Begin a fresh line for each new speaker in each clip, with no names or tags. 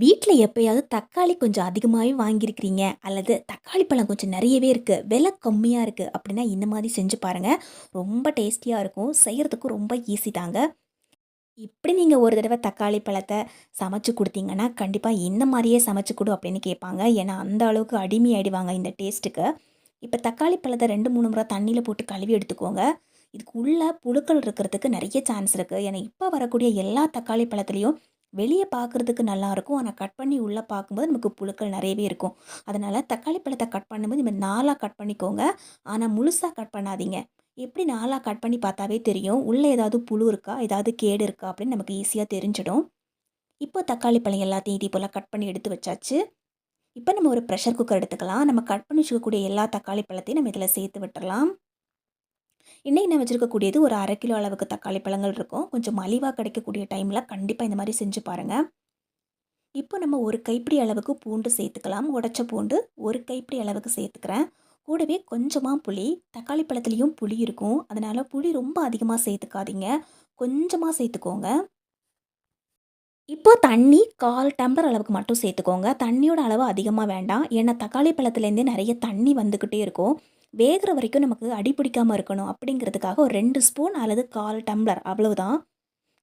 வீட்டில் எப்பயாவது தக்காளி கொஞ்சம் அதிகமாகவே வாங்கியிருக்கிறீங்க, அல்லது தக்காளி பழம் கொஞ்சம் நிறையவே இருக்குது விலை கம்மியாக இருக்குது அப்படின்னா இந்த மாதிரி செஞ்சு பாருங்க. ரொம்ப டேஸ்டியாக இருக்கும். செய்கிறதுக்கும் ரொம்ப ஈஸி தாங்க. இப்படி நீங்கள் ஒரு தடவை தக்காளி பழத்தை சமைச்சு கொடுத்தீங்கன்னா கண்டிப்பாக இந்த மாதிரியே சமைச்சு கொடு அப்படின்னு கேட்பாங்க. ஏன்னா, அந்த அளவுக்கு அடிமையாயிடுவாங்க இந்த டேஸ்ட்டுக்கு. இப்போ தக்காளி பழத்தை ரெண்டு மூணு முறை தண்ணியில் போட்டு கழுவி எடுத்துக்கோங்க. இதுக்கு உள்ளே புழுக்கள் இருக்கிறதுக்கு நிறைய சான்ஸ் இருக்குது ஏன்னா, இப்போ வரக்கூடிய எல்லா தக்காளி பழத்துலேயும் வெளியே பார்க்கறதுக்கு நல்லாயிருக்கும் ஆனால் கட் பண்ணி உள்ளே பார்க்கும்போது நமக்கு புழுக்கள் நிறையவே இருக்கும். அதனால் தக்காளி பழத்தை கட் பண்ணும்போது இந்த 4ஆ கட் பண்ணிக்கோங்க. ஆனால் முழுசாக கட் பண்ணாதீங்க. எப்படி நாலாக கட் பண்ணி பார்த்தாவே தெரியும். உள்ளே ஏதாவது புழு இருக்கா, ஏதாவது கேடு இருக்கா அப்படின்னு நமக்கு ஈஸியாக தெரிஞ்சிடும். இப்போ தக்காளி பழம் எல்லாத்தையும் இதே போல் கட் பண்ணி எடுத்து வச்சாச்சு. இப்போ நம்ம ஒரு ப்ரெஷர் குக்கர் எடுத்துக்கலாம். நம்ம கட் பண்ணி வச்சுக்கக்கூடிய எல்லா தக்காளி பழத்தையும் நம்ம இதில் சேர்த்து விட்டுறலாம். இன்றைக்கி நான் வச்சுருக்கக்கூடியது ஒரு அரை கிலோ அளவுக்கு தக்காளி பழங்கள் இருக்கும். கொஞ்சம் மலிவாக கிடைக்கக்கூடிய டைமில் கண்டிப்பாக இந்த மாதிரி செஞ்சு பாருங்கள் இப்போ நம்ம ஒரு கைப்பிடி அளவுக்கு பூண்டு சேர்த்துக்கலாம். உடச்ச பூண்டு ஒரு கைப்பிடி அளவுக்கு சேர்த்துக்கிறேன். கூடவே கொஞ்சமாக புளி. தக்காளி பழத்துலேயும் புளி இருக்கும். அதனால் புளி ரொம்ப அதிகமாக சேர்த்துக்காதீங்க. கொஞ்சமாக சேர்த்துக்கோங்க. இப்போ தண்ணி 1/4 டம்ளர் அளவுக்கு மட்டும் சேர்த்துக்கோங்க. தண்ணியோட அளவு அதிகமாக வேண்டாம். ஏன்னா, தக்காளி பழத்துலேருந்தே நிறைய தண்ணி வந்துக்கிட்டே இருக்கும். வேகிற வரைக்கும் நமக்கு அடி பிடிக்காம இருக்கணும் அப்படிங்கிறதுக்காக ஒரு ரெண்டு ஸ்பூன் அல்லது 1/4 டம்ளர் அவ்வளவுதான்.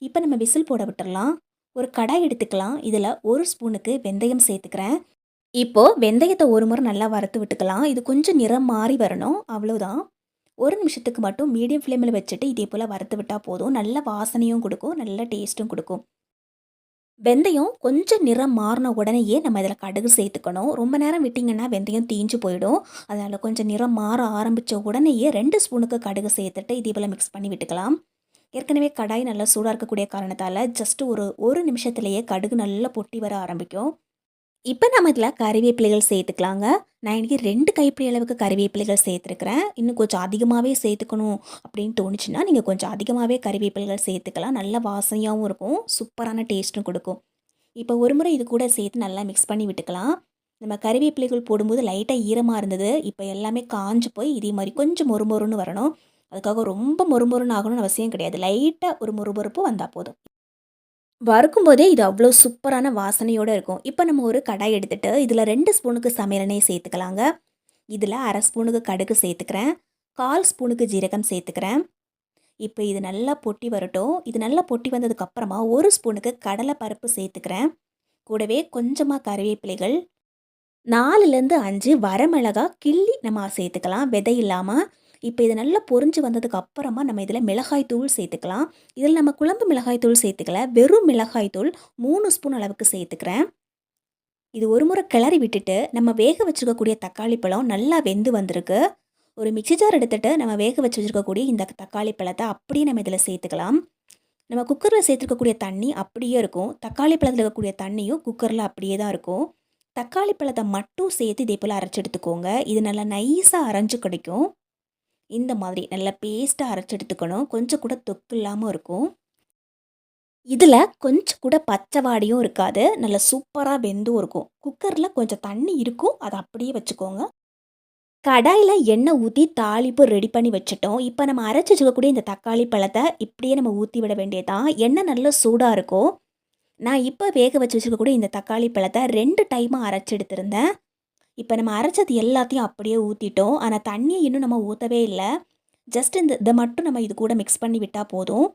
இப்போ நம்ம விசில் போட விட்டுடலாம் ஒரு கடாய் எடுத்துக்கலாம். இதில் ஒரு ஸ்பூனுக்கு வெந்தயம் சேர்த்துக்கிறேன். இப்போது வெந்தயத்தை ஒரு முறை நல்லா வறுத்து விட்டுக்கலாம். இது கொஞ்சம் நிறம் மாறி வரணும். அவ்வளோதான் ஒரு நிமிஷத்துக்கு மட்டும் மீடியம் ஃப்ளேமில் வச்சுட்டு இதே போல் வறுத்து விட்டால் போதும். நல்ல வாசனையும் கொடுக்கும் நல்ல டேஸ்ட்டும் கொடுக்கும் வெந்தயம் கொஞ்சம் நிறம் மாறின உடனேயே நம்ம இதில் கடுகு சேர்த்துக்கணும். ரொம்ப நேரம் விட்டிங்கன்னா வெந்தயம் தீஞ்சு போயிடும். அதனால் கொஞ்சம் நிறம் மாற ஆரம்பித்த உடனேயே ரெண்டு ஸ்பூனுக்கு கடுகு சேர்த்துட்டு இதே போல் மிக்ஸ் பண்ணி விட்டுக்கலாம். ஏற்கனவே கடாய் நல்லா சூடாக இருக்கக்கூடிய காரணத்தால் ஜஸ்ட் ஒரு ஒரு நிமிஷத்துலேயே கடுகு நல்லா பொட்டி வர ஆரம்பிக்கும். இப்போ நம்ம இதில் கறிவேப்பிலைகள் சேர்த்துக்கலாங்க. நான் இன்றைக்கி ரெண்டு கைப்பிடி அளவுக்கு கறிவேப்பிலைகள் சேர்த்துருக்கிறேன். இன்னும் கொஞ்சம் அதிகமாகவே சேர்த்துக்கணும் அப்படின்னு தோணுச்சுன்னா, நீங்கள் கொஞ்சம் அதிகமாகவே கறிவேப்பிலைகள் சேர்த்துக்கலாம். நல்ல வாசனையாகவும் இருக்கும். சூப்பரான டேஸ்ட்டும் கொடுக்கும் இப்போ ஒரு முறை இது கூட சேர்த்து நல்லா மிக்ஸ் பண்ணி விட்டுக்கலாம். நம்ம கறிவேப்பிலைகள் போடும்போது லைட்டாக ஈரமாக இருந்தது. இப்போ எல்லாமே காஞ்சு போய் இதே மாதிரி கொஞ்சம் மொறு மொறுன்னு வரணும். அதுக்காக ரொம்ப மொறு மொறுன்னு ஆகணும்னு அவசியம் கிடையாது. லைட்டாக ஒரு மொறுமொறுப்பு வந்தால் போதும். வறுக்கும்போதே இது அவ்வளோ சூப்பரான வாசனையோடு இருக்கும். இப்போ நம்ம ஒரு கடாய் எடுத்துகிட்டு இதில் ரெண்டு ஸ்பூனுக்கு சமையலெண்ணெய் சேர்த்துக்கலாங்க. இதில் அரை ஸ்பூனுக்கு கடுகு சேர்த்துக்கிறேன். 1/4 ஸ்பூனுக்கு ஜீரகம் சேர்த்துக்கிறேன். இப்போ இது நல்லா பொட்டி வரட்டும். இது நல்லா பொட்டி வந்ததுக்கப்புறமா ஒரு ஸ்பூனுக்கு கடலை பருப்பு சேர்த்துக்கிறேன். கூடவே கொஞ்சமாக கருவேப்பிலைகள் நாலுலேருந்து அஞ்சு வரமிளகா கிள்ளி நம்ம சேர்த்துக்கலாம். விதை இல்லாமல் இப்போ இது நல்லா பொரிஞ்சு வந்ததுக்கு அப்புறமா நம்ம இதில் மிளகாய் தூள் சேர்த்துக்கலாம். இதில் நம்ம குழம்பு மிளகாய் தூள் சேர்த்துக்கல. வெறும் மிளகாய் தூள் மூணு ஸ்பூன் அளவுக்கு சேர்த்துக்கிறேன். இது ஒரு முறை கிளறி விட்டுட்டு நம்ம வேக வச்சுருக்கக்கூடிய தக்காளி பழம் நல்லா வெந்து வந்திருக்கு. ஒரு மிக்சி ஜார் எடுத்துகிட்டு நம்ம வேக வச்சு வச்சிருக்கக்கூடிய இந்த தக்காளி பழத்தை அப்படியே நம்ம இதில் சேர்த்துக்கலாம். நம்ம குக்கரில் சேர்த்துருக்கக்கூடிய தண்ணி அப்படியே இருக்கும். தக்காளி பழத்தில் இருக்கக்கூடிய தண்ணியும் குக்கரில் அப்படியே தான் இருக்கும். தக்காளி பழத்தை மட்டும் சேர்த்து இதே போல் அரைச்சி எடுத்துக்கோங்க. இது நல்லா நைஸாக அரைஞ்சு கிடைக்கும். இந்த மாதிரி நல்லா பேஸ்ட்டாக அரைச்சி எடுத்துக்கணும். கொஞ்சம் கூட தொக்கு இல்லாமல் இருக்கும். இதில் கொஞ்சம் கூட பச்சைவாடியும் இருக்காது. நல்லா சூப்பராக வெந்தும் இருக்கும். குக்கரில் கொஞ்சம் தண்ணி இருக்கும். அதை அப்படியே வச்சுக்கோங்க. கடாயில் எண்ணெய் ஊற்றி தாளிப்பு ரெடி பண்ணி வச்சுட்டோம். இப்போ நம்ம அரைச்சி வச்சுக்கக்கூடிய இந்த தக்காளி பழத்தை இப்படியே நம்ம ஊற்றி விட வேண்டியதான் எண்ணெய் நல்லா சூடாக இருக்கும். நான் இப்போ வேக வச்சு வச்சுக்கக்கூடிய இந்த தக்காளி பழத்தை ரெண்டு டைமாக அரைச்சி எடுத்திருந்தேன். இப்போ நம்ம அரைச்சது எல்லாத்தையும் அப்படியே ஊற்றிட்டோம் ஆனால் தண்ணியை இன்னும் நம்ம ஊற்றவே இல்லை ஜஸ்ட் இந்த இதை மட்டும் நம்ம இது கூட மிக்ஸ் பண்ணி விட்டால் போதும்.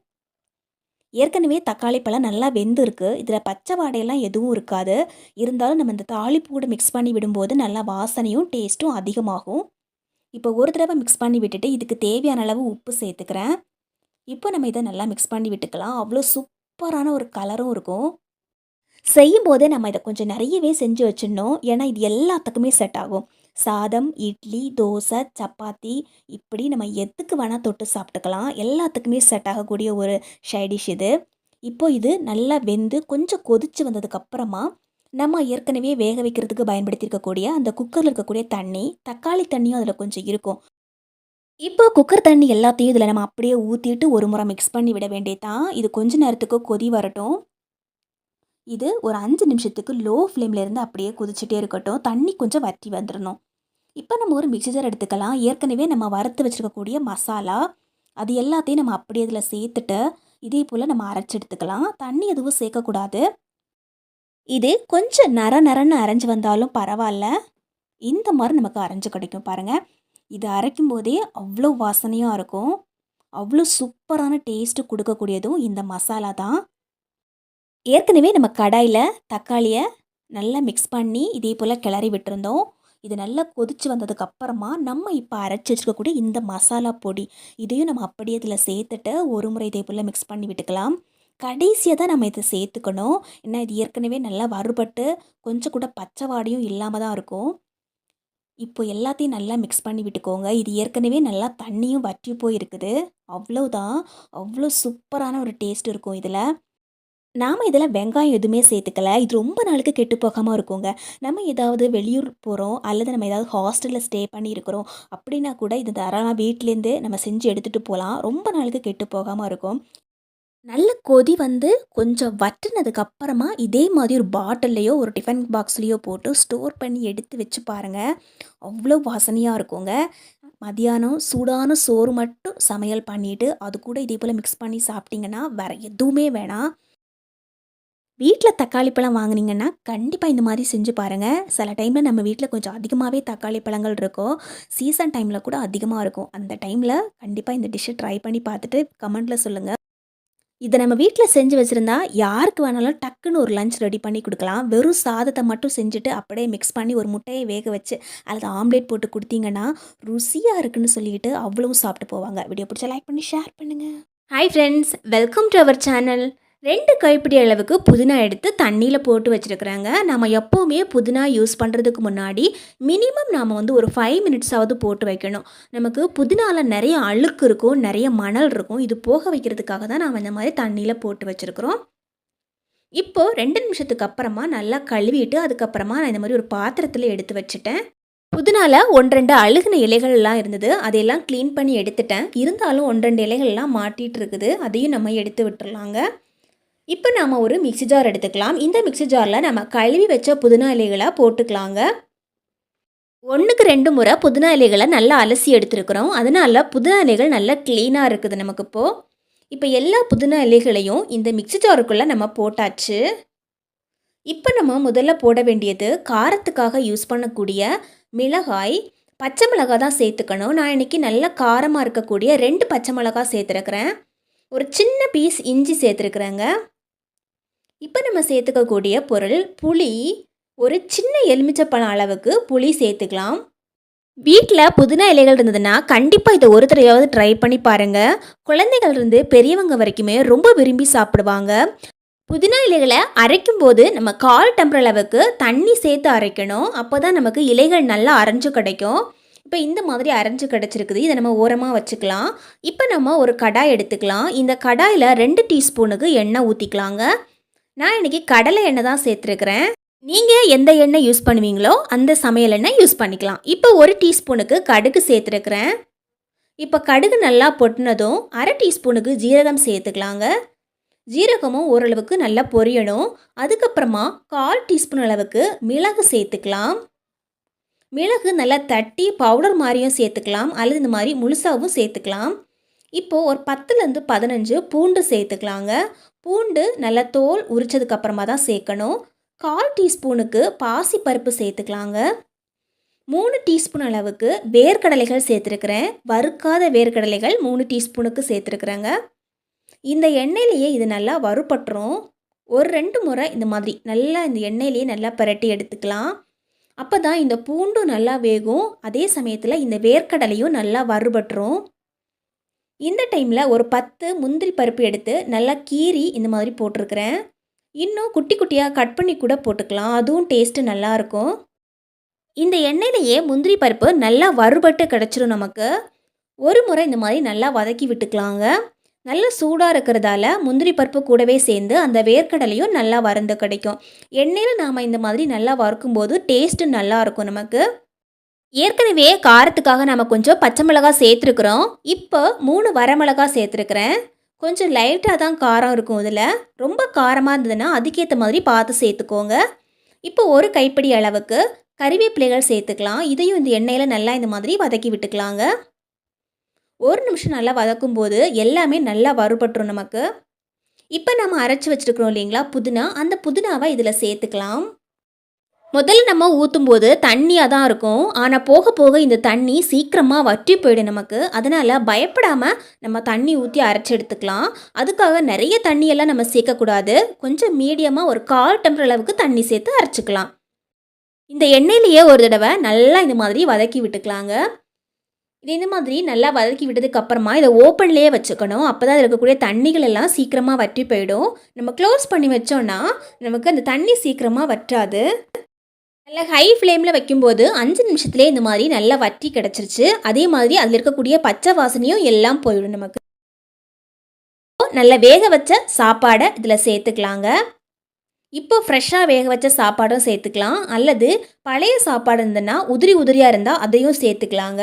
ஏற்கனவே தக்காளி பழம் நல்லா வெந்திருக்கு. இதில் பச்சை வாடையெல்லாம் எதுவும் இருக்காது. இருந்தாலும் நம்ம இந்த தாளிப்பு கூட மிக்ஸ் பண்ணி விடும்போது நல்லா வாசனையும், டேஸ்ட்டும் அதிகமாகும். இப்போ ஒரு தடவை மிக்ஸ் பண்ணி விட்டுட்டு இதுக்கு தேவையான அளவு உப்பு சேர்த்துக்கிறேன். இப்போ நம்ம இதை நல்லா மிக்ஸ் பண்ணி விட்டுக்கலாம். அவ்வளோ சூப்பரான ஒரு கலரும் இருக்கும். செய்யும்போதே நம்ம இதை கொஞ்சம் நிறையவே செஞ்சு வச்சிடணும். ஏன்னா, இது எல்லாத்துக்குமே செட் ஆகும். சாதம், இட்லி, தோசை, சப்பாத்தி இப்படி நம்ம எதுக்கு வேணால் தொட்டு சாப்பிட்டுக்கலாம். எல்லாத்துக்குமே செட் ஆகக்கூடிய ஒரு ஷைடிஷ் இது. இப்போ இது நல்லா வெந்து கொஞ்சம் கொதிச்சு வந்ததுக்கப்புறமா நம்ம ஏற்கனவே வேக வைக்கிறதுக்கு பயன்படுத்தி இருக்கக்கூடிய அந்த குக்கரில் இருக்கக்கூடிய தண்ணி, தக்காளி தண்ணியும் அதில் கொஞ்சம் இருக்கும். இப்போ குக்கர் தண்ணி எல்லாத்தையும் இதில் நம்ம அப்படியே ஊற்றிட்டு ஒரு முறை மிக்ஸ் பண்ணி விட வேண்டியது தான். இது கொஞ்ச நேரத்துக்கு கொதி வரட்டும். இது ஒரு அஞ்சு நிமிஷத்துக்கு லோ ஃப்ளேம்ல இருந்து அப்படியே கொதிச்சுட்டே இருக்கட்டும். தண்ணி கொஞ்சம் வற்றி வந்துடணும் இப்போ நம்ம ஒரு மிக்சர் எடுத்துக்கலாம். ஏற்கனவே நம்ம வறுத்து வச்சுருக்கக்கூடிய மசாலா, அது எல்லாத்தையும் நம்ம அப்படியே இதில் சேர்த்துட்டு, இதே போல் நம்ம அரைச்சி எடுத்துக்கலாம். தண்ணி எதுவும் சேர்க்கக்கூடாது. இது கொஞ்சம் நர நரன்னு அரைஞ்சு வந்தாலும் பரவாயில்ல இந்த மாதிரி நமக்கு அரைஞ்சு கிடைக்கும் பாருங்கள் இது அரைக்கும் போதே அவ்வளோ வாசனையாக இருக்கும் அவ்வளோ சூப்பரான டேஸ்ட்டு கொடுக்கக்கூடியதும் இந்த மசாலா தான் ஏற்கனவே நம்ம கடாயில் தக்காளியை நல்லா மிக்ஸ் பண்ணி இதே போல் கிளறி விட்டுருந்தோம். இது நல்லா கொதிச்சு வந்ததுக்கு அப்புறமா நம்ம இப்போ அரைச்சி வச்சுருக்கக்கூடிய இந்த மசாலா பொடி இதையும் நம்ம அப்படியே இதில் சேர்த்துட்டு ஒரு முறை இதே போல் மிக்ஸ் பண்ணி விட்டுக்கலாம். கடைசியாக தான் நம்ம இதை சேர்த்துக்கணும். ஏன்னா இது ஏற்கனவே நல்லா வறுபட்டு கொஞ்சம் கூட பச்சை வாடையும் இல்லாமல் தான் இருக்கும். இப்போ எல்லாத்தையும் நல்லா மிக்ஸ் பண்ணி விட்டுக்கோங்க. இது ஏற்கனவே நல்லா தண்ணியும் வற்றி போயிருக்குது. அவ்வளோதான் அவ்வளோ சூப்பரான ஒரு டேஸ்ட் இருக்கும் இதில். நாம் இதில் வெங்காயம் எதுவுமே சேர்த்துக்கல. இது ரொம்ப நாளுக்கு கெட்டு போகாமல் இருக்குங்க. நம்ம ஏதாவது வெளியூர் போகிறோம் அல்லது நம்ம ஏதாவது ஹாஸ்டலில் ஸ்டே பண்ணியிருக்கிறோம் அப்படின்னா கூட இது தாராளமாக வீட்டிலேருந்து நம்ம செஞ்சு எடுத்துகிட்டு போகலாம் ரொம்ப நாளுக்கு கெட்டு போகாமல் இருக்கும். நல்ல கொதி வந்து கொஞ்சம் வட்டினதுக்கப்புறமா இதே மாதிரி ஒரு பாட்டில்லையோ ஒரு டிஃபன் பாக்ஸ்லேயோ போட்டு ஸ்டோர் பண்ணி எடுத்து வச்சு பாருங்கள் அவ்வளோ வாசனையாக இருக்குங்க. மதியானம் சூடான சோறு மட்டும் சமையல் பண்ணிவிட்டு அது கூட இதே போல் மிக்ஸ் பண்ணி சாப்பிட்டிங்கன்னா வேறு எதுவுமே வேணாம். வீட்டில் தக்காளி பழம் வாங்கினீங்கன்னா கண்டிப்பாக இந்த மாதிரி செஞ்சு பாருங்கள் சில டைமில் நம்ம வீட்டில் கொஞ்சம் அதிகமாகவே தக்காளி பழங்கள் இருக்கும். சீசன் டைமில் கூட அதிகமாக இருக்கும். அந்த டைமில் கண்டிப்பாக இந்த டிஷ்ஷை ட்ரை பண்ணி பார்த்துட்டு கமெண்ட்டில் சொல்லுங்கள் இதை நம்ம வீட்டில் செஞ்சு வச்சுருந்தா யாருக்கு வேணாலும் டக்குன்னு ஒரு லஞ்ச் ரெடி பண்ணி கொடுக்கலாம். வெறும் சாதத்தை மட்டும் செஞ்சுட்டு அப்படியே மிக்ஸ் பண்ணி ஒரு முட்டையை வேக வச்சு அல்லது ஆம்லேட் போட்டு கொடுத்தீங்கன்னா ருசியாக இருக்குன்னு சொல்லிட்டு அவ்வளவும் சாப்பிட்டு போவாங்க. வீடியோ பிடிச்சா லைக் பண்ணி ஷேர் பண்ணுங்கள் hi friends welcome to our channel ரெண்டு கைப்பிடி அளவுக்கு புதினா எடுத்து தண்ணியில் போட்டு வச்சுருக்குறாங்க. நம்ம எப்போவுமே புதினா யூஸ் பண்ணுறதுக்கு முன்னாடி மினிமம் நாம் வந்து ஒரு ஃபைவ் மினிட்ஸாவது போட்டு வைக்கணும். நமக்கு புதினாவில் நிறைய அழுக்கு இருக்கும் நிறைய மணல் இருக்கும். இது போக வைக்கிறதுக்காக தான் நாம் இந்த மாதிரி தண்ணியில் போட்டு வச்சுருக்குறோம். இப்போது ரெண்டு நிமிஷத்துக்கு அப்புறமா நல்லா கழுவிட்டு அதுக்கப்புறமா நான் இந்த மாதிரி ஒரு பாத்திரத்தில் எடுத்து வச்சுட்டேன். புதினால ஒன்றெண்டு அழுகின இலைகள்லாம் இருந்தது. அதையெல்லாம் க்ளீன் பண்ணி எடுத்துட்டேன். இருந்தாலும் ஒன்றெண்டு இலைகள்லாம் மாட்டிகிட்டு இருக்குது. அதையும் நம்ம எடுத்து விட்டுறலாங்க. இப்போ நாம் ஒரு மிக்சி ஜார் எடுத்துக்கலாம். இந்த மிக்சி ஜாரில் நம்ம கழுவி வச்ச புதினா இலைகளை போட்டுக்கலாங்க. ஒன்றுக்கு ரெண்டு முறை புதினா இலைகளை நல்லா அலசி எடுத்துருக்குறோம். அதனால் புதினா இலைகள் நல்லா க்ளீனாக இருக்குது நமக்கு இப்போது இப்போ எல்லா புதினா இலைகளையும் இந்த மிக்சி ஜாருக்குள்ளே நம்ம போட்டாச்சு. இப்போ நம்ம முதல்ல போட வேண்டியது காரத்துக்காக யூஸ் பண்ணக்கூடிய மிளகாய். பச்சை மிளகாய் தான் சேர்த்துக்கணும். நான் இன்றைக்கி நல்லா காரமாக இருக்கக்கூடிய ரெண்டு பச்சை மிளகாய் சேர்த்துருக்குறேன். ஒரு சின்ன பீஸ் இஞ்சி சேர்த்துருக்குறேங்க. இப்போ நம்ம சேர்த்துக்கக்கூடிய பொருள் புளி. ஒரு சின்ன எலுமிச்சப்பழம் அளவுக்கு புளி சேர்த்துக்கலாம். வீட்டில் புதினா இலைகள் இருந்ததுன்னா கண்டிப்பாக இதை ஒரு தடவையாவது ட்ரை பண்ணி பாருங்கள் குழந்தைகள் இருந்து பெரியவங்க வரைக்குமே ரொம்ப விரும்பி சாப்பிடுவாங்க. புதினா இலைகளை அரைக்கும் போது நம்ம கால் டம்பர் அளவுக்கு தண்ணி சேர்த்து அரைக்கணும். அப்போ தான் நமக்கு இலைகள் நல்லா அரைஞ்சு கிடைக்கும். இப்போ இந்த மாதிரி அரைஞ்சு கிடச்சிருக்குது. இதை நம்ம ஓரமாக வச்சுக்கலாம். இப்போ நம்ம ஒரு கடாய் எடுத்துக்கலாம். இந்த கடாயில் ரெண்டு டீஸ்பூனுக்கு எண்ணெய் ஊற்றிக்கலாங்க நான் இன்றைக்கி கடலை எண்ணெய் தான் சேர்த்துருக்குறேன். நீங்கள் எந்த எண்ணெய் யூஸ் பண்ணுவீங்களோ அந்த சமையல் எண்ணெய் யூஸ் பண்ணிக்கலாம். இப்போ ஒரு டீஸ்பூனுக்கு கடுகு சேர்த்துருக்குறேன். இப்போ கடுகு நல்லா பொட்டினதும் அரை டீஸ்பூனுக்கு ஜீரகம் சேர்த்துக்கலாங்க. ஜீரகமும் ஓரளவுக்கு நல்லா பொரியணும். அதுக்கப்புறமா கால் டீஸ்பூன் அளவுக்கு மிளகு சேர்த்துக்கலாம். மிளகு நல்லா தட்டி பவுடர் மாதிரியும் சேர்த்துக்கலாம். அல்லது இந்த மாதிரி முழுசாகவும் சேர்த்துக்கலாம். இப்போது ஒரு பத்துலேருந்து பதினஞ்சு பூண்டு சேர்த்துக்கலாங்க. பூண்டு நல்லா தோல் உரிச்சதுக்கு அப்புறமா தான் சேர்க்கணும். கால் டீஸ்பூனுக்கு பாசி பருப்பு சேர்த்துக்கலாங்க. மூணு டீஸ்பூன் அளவுக்கு வேர்க்கடலைகள் சேர்த்துருக்குறேன். வறுக்காத வேர்க்கடலைகள் மூணு டீஸ்பூனுக்கு சேர்த்துருக்குறேங்க. இந்த எண்ணெயிலேயே இது நல்லா வறுபட்டுரும். ஒரு ரெண்டு முறை இந்த மாதிரி நல்லா இந்த எண்ணெயிலேயே நல்லா பரட்டி எடுத்துக்கலாம். அப்போ தான் இந்த பூண்டும் நல்லா வேகும். அதே சமயத்தில் இந்த வேர்க்கடலையும் நல்லா வறுபட்டுரும். இந்த டைமில் ஒரு பத்து முந்திரி பருப்பு எடுத்து நல்லா கீறி இந்த மாதிரி போட்டிருக்கிறேன். இன்னும் குட்டி குட்டியாக கட் பண்ணி கூட போட்டுக்கலாம். அதுவும் டேஸ்ட்டு நல்லாயிருக்கும் இந்த எண்ணெயிலேயே முந்திரி பருப்பு நல்லா வறுபட்டு கிடச்சிரும் நமக்கு. ஒரு முறை இந்த மாதிரி நல்லா வதக்கி விட்டுக்கலாங்க. நல்ல சூடாக இருக்கிறதால முந்திரி பருப்பு கூடவே சேர்ந்து அந்த வேர்க்கடலையும் நல்லா வறந்து கிடைக்கும். எண்ணெயில் நாம் இந்த மாதிரி நல்லா வறுக்கும்போது டேஸ்ட்டு நல்லாயிருக்கும் நமக்கு. ஏற்கனவே காரத்துக்காக நம்ம கொஞ்சம் பச்சை மிளகா சேர்த்துருக்குறோம். இப்போ மூணு வரமிளகா சேர்த்துருக்குறேன். கொஞ்சம் லைட்டாக தான் காரம் இருக்கும் இதில். ரொம்ப காரமாக இருந்ததுன்னா அதுக்கேற்ற மாதிரி பார்த்து சேர்த்துக்கோங்க. இப்போ ஒரு கைப்பிடி அளவுக்கு கறிவேப்பிலைகள் சேர்த்துக்கலாம். இதையும் இந்த எண்ணெயில் நல்லா இந்த மாதிரி வதக்கி விட்டுக்கலாங்க. ஒரு நிமிஷம் நல்லா வதக்கும் போது எல்லாமே நல்லா வறுபட்டுரும் நமக்கு. இப்போ நம்ம அரைச்சி வச்சுருக்குறோம் இல்லைங்களா புதினா. அந்த புதினாவை இதில் சேர்த்துக்கலாம். முதல்ல நம்ம ஊற்றும் போது தண்ணியாக தான் இருக்கும். ஆனால் போக போக இந்த தண்ணி சீக்கிரமாக வற்றி போயிடும் நமக்கு. அதனால் பயப்படாமல் நம்ம தண்ணி ஊற்றி அரைச்சி எடுத்துக்கலாம். அதுக்காக நிறைய தண்ணியெல்லாம் நம்ம சேர்க்கக்கூடாது. கொஞ்சம் மீடியமாக ஒரு கால் டம்ளர் அளவுக்கு தண்ணி சேர்த்து அரைச்சிக்கலாம். இந்த எண்ணெயிலேயே ஒரு தடவை நல்லா இந்த மாதிரி வதக்கி விட்டுக்கலாங்க. இது இந்த மாதிரி நல்லா வதக்கி விட்டதுக்கு அப்புறமா இதை ஓப்பன்லேயே வச்சுக்கணும். அப்போ தான் இருக்கக்கூடிய தண்ணிகள் எல்லாம் சீக்கிரமாக வற்றி போயிடும். நம்ம க்ளோஸ் பண்ணி வச்சோன்னா நமக்கு அந்த தண்ணி சீக்கிரமாக வற்றாது. நல்லா ஹை ஃப்ளேமில் வைக்கும்போது அஞ்சு நிமிஷத்துலேயே இந்த மாதிரி நல்லா வட்டி கிடச்சிருச்சு. அதே மாதிரி அதில் இருக்கக்கூடிய பச்சை வாசனையும் எல்லாம் போயிடும் நமக்கு. நல்லா வேக வச்ச சாப்பாடை இதில் சேர்த்துக்கலாங்க. இப்போ ஃப்ரெஷ்ஷாக வேக வச்ச சாப்பாடும் சேர்த்துக்கலாம். அல்லது பழைய சாப்பாடு இருந்ததுன்னா உதிரி உதிரியாக இருந்தால் அதையும் சேர்த்துக்கலாங்க.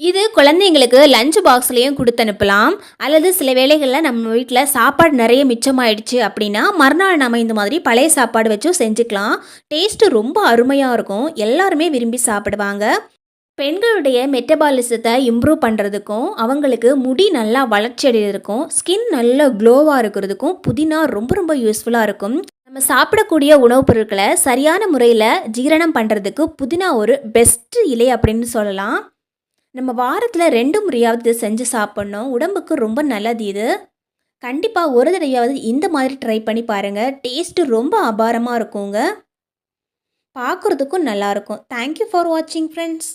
இது குழந்தைங்களுக்கு லஞ்ச் பாக்ஸ்லேயும் கொடுத்து அனுப்பலாம். அல்லது சில வேளைகளில் நம்ம வீட்டில் சாப்பாடு நிறைய மிச்சமாயிடுச்சு அப்படின்னா மறுநாள் நம்ம இந்த மாதிரி பழைய சாப்பாடு வச்சும் செஞ்சுக்கலாம். டேஸ்ட்டு ரொம்ப அருமையாக இருக்கும். எல்லாருமே விரும்பி சாப்பிடுவாங்க. பெண்களுடைய மெட்டபாலிசத்தை இம்ப்ரூவ் பண்ணுறதுக்கும் அவங்களுக்கு முடி நல்லா வளர்ச்சி அடைகிறதுக்கும் ஸ்கின் நல்ல க்ளோவாக இருக்கிறதுக்கும் புதினா ரொம்ப ரொம்ப யூஸ்ஃபுல்லாக இருக்கும். நம்ம சாப்பிடக்கூடிய உணவுப் பொருட்களை சரியான முறையில் ஜீரணம் பண்ணுறதுக்கு புதினா ஒரு பெஸ்ட்டு இலை அப்படின்னு சொல்லலாம். நம்ம வாரத்தில் ரெண்டு முறையாவது இதை செஞ்சு சாப்பிட்ணும். உடம்புக்கு ரொம்ப நல்லது இது. கண்டிப்பாக ஒரு தடவையாவது இந்த மாதிரி ட்ரை பண்ணி பாருங்கள் டேஸ்ட்டு ரொம்ப அபாரமாக இருக்குங்க. பார்க்குறதுக்கும் நல்லாயிருக்கும் தேங்க்யூ ஃபார் வாட்சிங் ஃப்ரெண்ட்ஸ்